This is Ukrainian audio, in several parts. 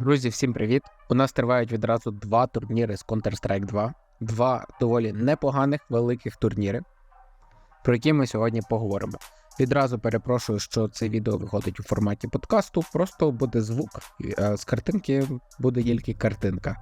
Друзі, всім привіт! У нас тривають відразу два турніри з Counter-Strike 2. Два доволі непоганих великих турніри, про які ми сьогодні поговоримо. Відразу перепрошую, що це відео виходить у форматі подкасту, просто буде звук. е, З картинки буде тільки картинка.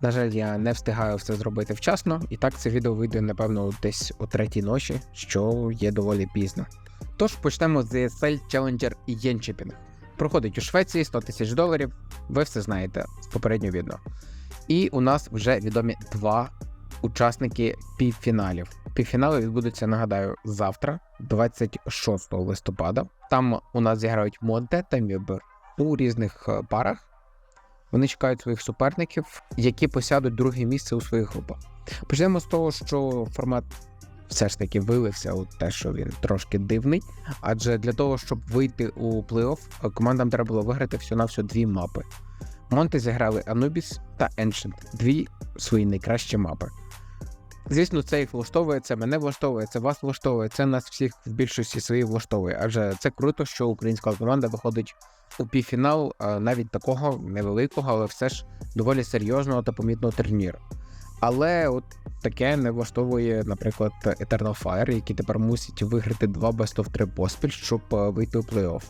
На жаль, я не встигаю все зробити вчасно, і так це відео вийде, напевно, десь о третій ночі, що є доволі пізно. Тож почнемо з ESL Challenger Єнчепінг. Проходить у Швеції 100 тисяч доларів. Ви все знаєте з попереднього відео. І у нас вже відомі два учасники півфіналів. Півфінали відбудуться, нагадаю, завтра, 26 листопада. Там у нас зіграють Монте та Мібер у різних е, парах. Вони чекають своїх суперників, які посядуть друге місце у своїх групах. Почнемо з того, що формат все ж таки вилився у те, що він трошки дивний. Адже для того, щоб вийти у плей-офф, командам треба було виграти всього-навсього дві мапи. Монти зіграли Anubis та Ancient, дві свої найкращі мапи. Звісно, це їх влаштовує, це мене влаштовує, це вас влаштовує, це нас всіх в більшості своїй влаштовує. Адже це круто, що українська команда виходить у півфінал навіть такого невеликого, але все ж доволі серйозного та помітного турніру. Але от таке не влаштовує, наприклад, Eternal Fire, які тепер мусять виграти два Best of 3 поспіль, щоб е, вийти у плей-офф.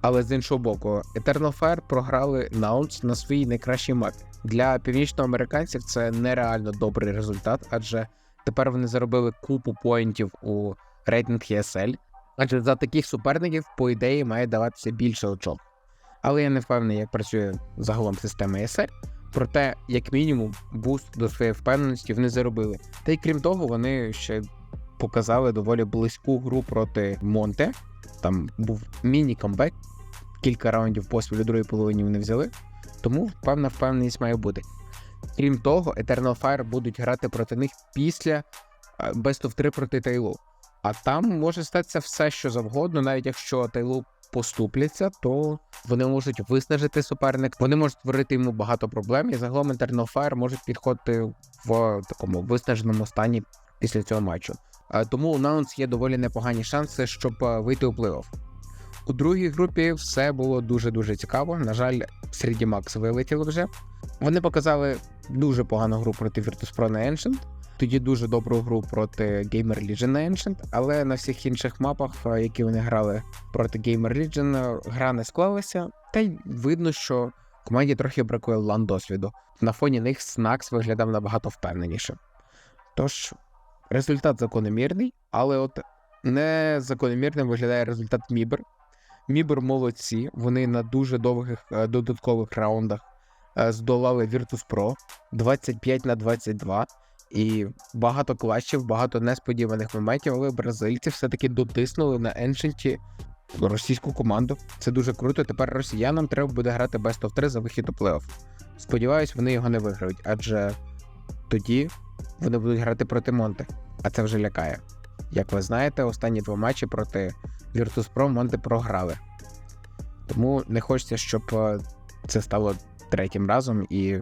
Але з іншого боку, Eternal Fire програли Наунс на своїй найкращій мапі. Для північноамериканців це нереально добрий результат, адже тепер вони заробили купу поінтів у рейтинг ESL, адже за таких суперників, по ідеї, має даватися більше очок. Але я не впевнений, як працює загалом система ESL. Проте, як мінімум, буст до своєї впевненості вони заробили. Та й крім того, вони ще показали доволі близьку гру проти Монте. Там був міні-камбек, кілька раундів поспіль у другій половині вони взяли. Тому певна впевненість має бути. Крім того, Eternal Fire будуть грати проти них після Best of 3 проти Тайлу. А там може статися все, що завгодно, навіть якщо Тайлу поступляться, то вони можуть виснажити суперник, вони можуть створити йому багато проблем, і загалом Eternal Fire можуть підходити в такому виснаженому стані після цього матчу. Е, Тому у Наунс є доволі непогані шанси, щоб е, вийти у плей-офф. У другій групі все було дуже-дуже цікаво. На жаль, середі Макс вилетіли вже. Вони показали дуже погану гру проти Virtus.pro на Ancient, тоді дуже добру гру проти Gamer Legion Ancient, але на всіх інших мапах, е, які вони грали проти Gamer Legion, е, гра не склалася, та й видно, що команді трохи бракує лан досвіду. На фоні них Снакс виглядав набагато впевненіше. Тож, результат закономірний, але от не закономірним виглядає результат Мібер. Мібер молодці, вони на дуже довгих е, додаткових раундах здолали Virtus.pro 25 на 22. І багато клатчів, багато несподіваних моментів, але бразильці все-таки дотиснули на Еншенті російську команду. Це дуже круто. Тепер росіянам треба буде грати Best of 3 за вихід у плей-офф. Сподіваюсь, вони його не виграють, адже тоді вони будуть грати проти Монте, а це вже лякає. Як ви знаєте, останні два матчі проти Virtus.pro Монте програли. Тому не хочеться, щоб е, це стало третім разом і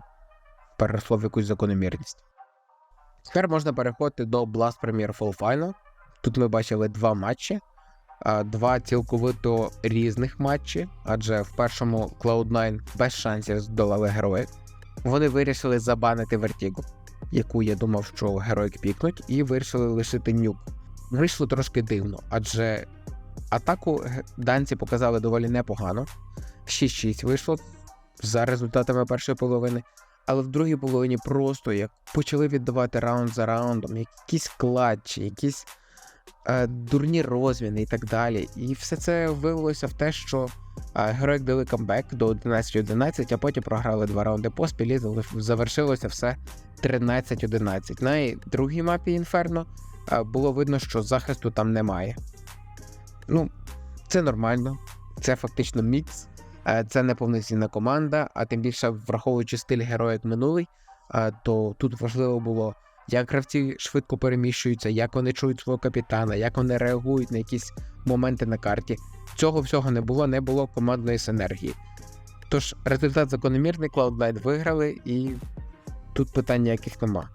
переросло в якусь закономірність. Тепер можна переходити до Blast Premier Fall Final. Тут ми бачили два матчі, два цілковито різних матчі, адже в першому Cloud9 без шансів здолали героїк. Вони вирішили забанити Vertigo, яку я думав, що героїк пікнуть, і вирішили лишити нюк. Вийшло трошки дивно, адже атаку данці показали доволі непогано. 6-6 вийшло за результатами першої половини. Але в другій половині просто як почали віддавати раунд за раундом, якісь клатчі, якісь е, дурні розміни і так далі. І все це вилилося в те, що е, героїк дали камбек до 11-11, а потім програли два раунди поспіль і завершилося все 13-11. На другій мапі Інферно е, було видно, що захисту там немає. Ну, це нормально, це фактично мікс. Е, Це не повноцінна команда, а тим більше враховуючи стиль героя як минулий, е, то тут важливо було, як гравці швидко переміщуються, як вони чують свого капітана, як вони реагують на якісь моменти на карті. Цього всього не було, не було командної синергії. Тож результат закономірний, Cloud9 виграли, і тут питань ніяких нема.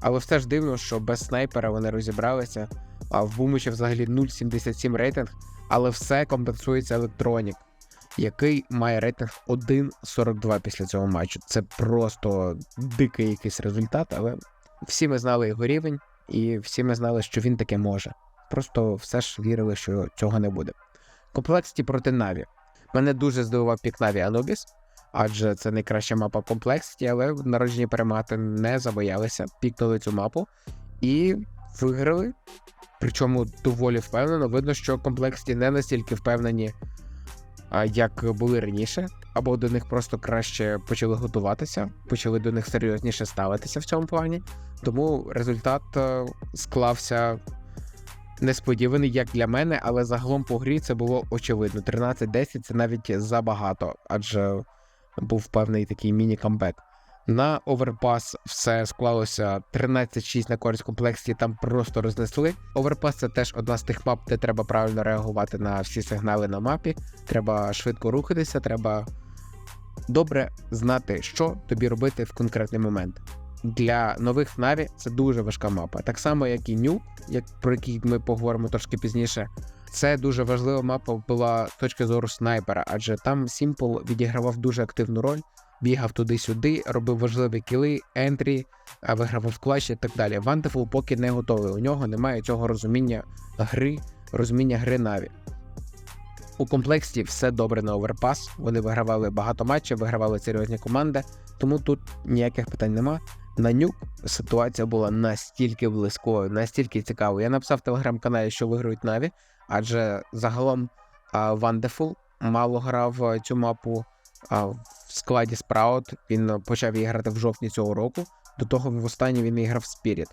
Але все ж дивно, що без снайпера вони розібралися, а в Бумича взагалі 0,77 рейтинг, але все компенсується електронік. Який має рейтинг 1.42 після цього матчу. Це просто дикий якийсь результат, але всі ми знали його рівень, і всі ми знали, що він таке може. Просто все ж вірили, що цього не буде. Комплексті проти Наві. Мене дуже здивував пік Наві Анубіс, адже це найкраща мапа комплексті, але в народженні перемагати не забоялися, пікнули цю мапу і виграли. Причому доволі впевнено. Видно, що комплексті не настільки впевнені, як були раніше, або до них просто краще почали готуватися, почали до них серйозніше ставитися в цьому плані. Тому результат е, склався несподіваний, як для мене, але загалом по грі це було очевидно. 13-10 це навіть забагато, адже був певний такий міні-камбек. На оверпас все склалося 13-6 на користь комплексі, там просто рознесли. Оверпас це теж одна з тих мап, де треба правильно реагувати на всі сигнали на мапі. Треба швидко рухатися, треба добре знати, що тобі робити в конкретний момент. Для нових Наві це дуже важка мапа. Так само, як і Ню, як про який ми поговоримо трошки пізніше. Це дуже важлива мапа була з точки зору снайпера, адже там Сімпл відігравав дуже активну роль, бігав туди-сюди, робив важливі кіли, ентрі, вигравав клатч і так далі. Вантефул поки не готовий. У нього немає цього розуміння гри, розуміння гри Наві. У комплексі все добре на оверпас. Вони вигравали багато матчів, вигравали серйозні команди, тому тут ніяких питань нема. На нюк ситуація була настільки близькою, настільки цікавою. Я написав в телеграм-каналі, що виграють Наві, адже загалом Вандефул мало грав цю мапу в складі Спраут. Він почав її грати в жовтні цього року. До того в останній він і грав Spirit.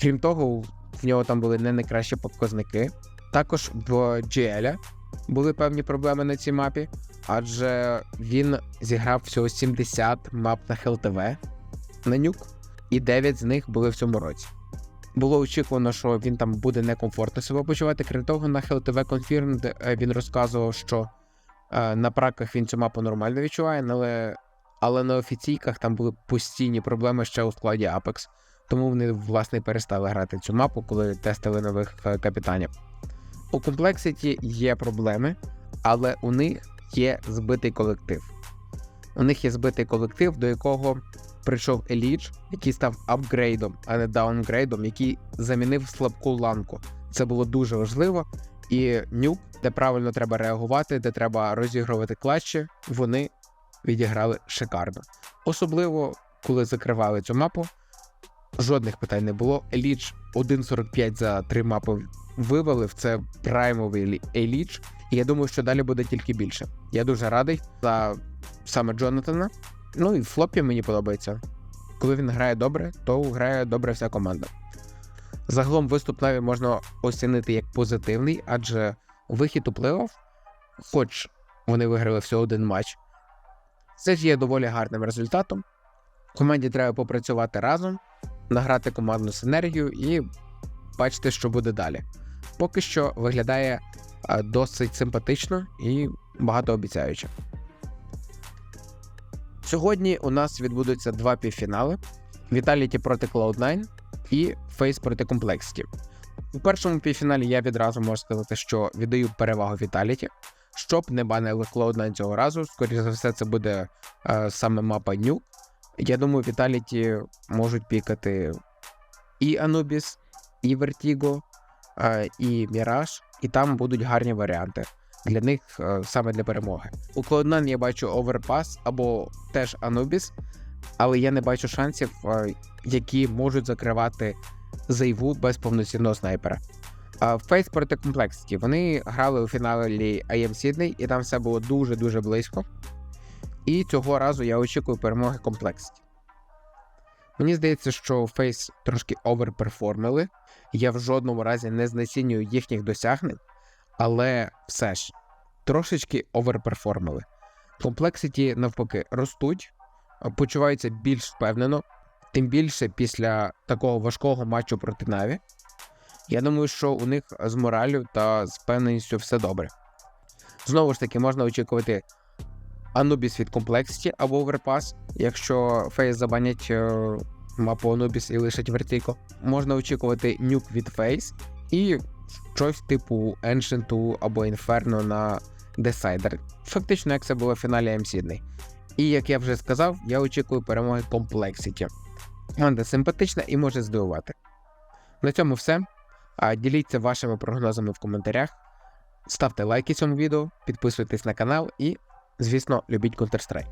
Крім того, в нього там були не найкращі показники. Також в GL були певні проблеми на цій мапі, адже він зіграв всього 70 мап на ХЛТВ на нюк, і 9 з них були в цьому році. Було очікувано, що він там буде некомфортно себе почувати. Крім того, на HLTV Confirmed е, він розказував, що е, на праках він цю мапу нормально відчуває, але, але на офіційках там були постійні проблеми ще у складі Apex. Тому вони, власне, перестали грати цю мапу, коли тестили нових е, капітанів. У Complexity є проблеми, але у них є збитий колектив. У них є збитий колектив, до якого прийшов Еліч, який став апгрейдом, а не даунгрейдом, який замінив слабку ланку. Це було дуже важливо. І нюк, де правильно треба реагувати, де треба розігрувати клатчі, вони відіграли шикарно. Особливо, коли закривали цю мапу, жодних питань не було. Еліч 1.45 за три мапи вивалив. Це праймовий Еліч. І я думаю, що далі буде тільки більше. Я дуже радий за саме Джонатана. Ну і флопі мені подобається. Коли він грає добре, то грає добре вся команда. Загалом виступ Наві можна оцінити як позитивний, адже вихід у плей-офф, хоч вони виграли всього один матч, це ж є доволі гарним результатом. Команді треба попрацювати разом, награти командну синергію і бачити, що буде далі. Поки що виглядає досить симпатично і багатообіцяюче. Сьогодні у нас відбудуться два півфінали: Vitality проти Cloud9 і Face проти Complexity. У першому півфіналі я відразу можу сказати, що віддаю перевагу Vitality. Щоб не банили Cloud9 цього разу, скоріше за все, це буде е, саме мапа New. Я думаю, Vitality можуть пікати і Anubis, і Vertigo, е, і Mirage, і там будуть гарні варіанти для них е, саме для перемоги. У Cloud9 я бачу Overpass або теж Anubis, але я не бачу шансів, е, які можуть закривати зайву без повноцінного снайпера. Фейс проти Complexity. Вони грали у фіналі AM Sydney, і там все було дуже-дуже близько. І цього разу я очікую перемоги Complexity. Мені здається, що Фейс трошки оверперформили. Я в жодному разі не знецінюю їхніх досягнень, але все ж трошечки оверперформили. Комплексіті, навпаки, ростуть, почуваються більш впевнено, тим більше після такого важкого матчу проти Наві. Я думаю, що у них з моралю та з певненістю все добре. Знову ж таки, можна очікувати Anubis від Complexity або Overpass, якщо Фейс забанять е, мапу Anubis і лишать Vertigo. Можна очікувати нюк від Face і щось типу Ancient або Inferno на Десайдер. Фактично, як це було в фіналі М І як я вже сказав, я очікую перемоги Complexity. Команда симпатична і може здивувати. На цьому все. А діліться вашими прогнозами в коментарях. Ставте лайки цьому відео, підписуйтесь на канал і, звісно, любіть Counter-Strike.